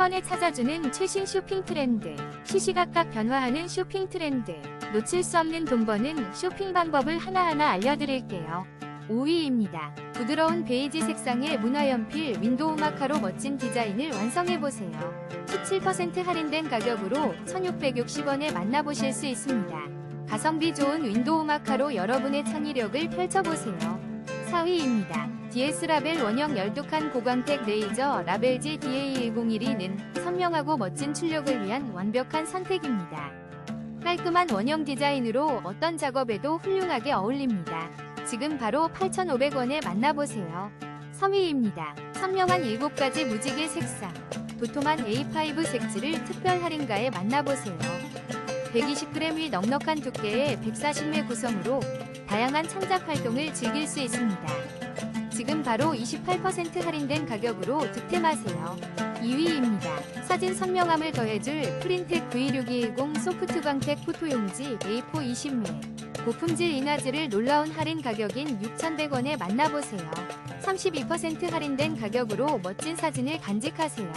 번에 찾아주는 최신 쇼핑 트렌드. 시시각각 변화하는 쇼핑 트렌드. 놓칠 수 없는 돈 버는 쇼핑 방법을 하나하나 알려드릴게요. 5위입니다. 부드러운 베이지 색상의 문화연필 윈도우 마카로 멋진 디자인을 완성해보세요. 17% 할인된 가격으로 1660원에 만나보실 수 있습니다. 가성비 좋은 윈도우 마카로 여러분의 창의력을 펼쳐보세요. 4위입니다. DS 라벨 원형 12칸 고광택 레이저 라벨지 DA1012는 선명하고 멋진 출력을 위한 완벽한 선택입니다. 깔끔한 원형 디자인으로 어떤 작업에도 훌륭하게 어울립니다. 지금 바로 8,500원에 만나보세요. 3위입니다. 선명한 7가지 무지개 색상. 도톰한 A5 색지를 특별 할인가에 만나보세요. 120g 넉넉한 두께의 140매 구성으로 다양한 창작 활동을 즐길 수 있습니다. 지금 바로 28% 할인된 가격으로 득템하세요. 2위입니다. 사진 선명함을 더해줄 프린텍 V6210 소프트 광택 포토용지 A4 20매 고품질 이나즈를 놀라운 할인 가격인 6,100원에 만나보세요. 32% 할인된 가격으로 멋진 사진을 간직하세요.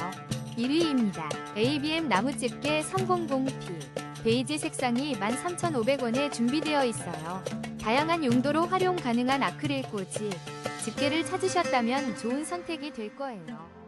1위입니다. ABM 나무집게 300P 베이지 색상이 13,500원에 준비되어 있어요. 다양한 용도로 활용 가능한 아크릴 꽂이 집게를 찾으셨다면 좋은 선택이 될 거예요.